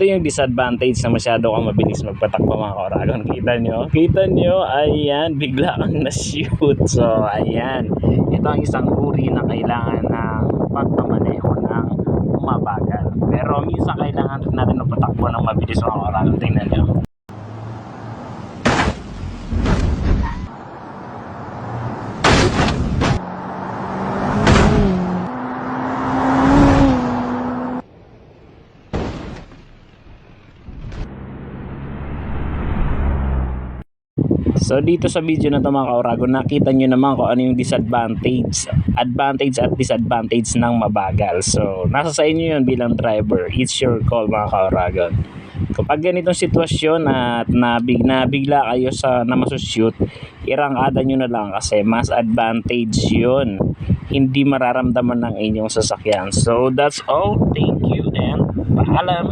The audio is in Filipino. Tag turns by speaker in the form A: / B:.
A: ito yung disadvantage na masyado kang mabilis magpatakbo mga kauragon. Kita nyo? Kita nyo? Ayan, bigla kang na-shoot. So, ayan. Ito ang isang uri na kailangan ng pagmamaneho ng mabagal. Pero minsan kailangan natin magpatakbo ng mabilis mga kauragon. Tingnan nyo. So dito sa video na to mga kaurago, nakita nyo naman kung ano yung disadvantage, advantage at disadvantage ng mabagal. So nasa sa inyo yun bilang driver. It's your call mga kauragon. Kapag ganitong sitwasyon at nabig, nabigla kayo sa na masushoot, irangada nyo na lang kasi mas advantage yun. Hindi mararamdaman ng inyong sasakyan. So that's all. Thank you and paalam.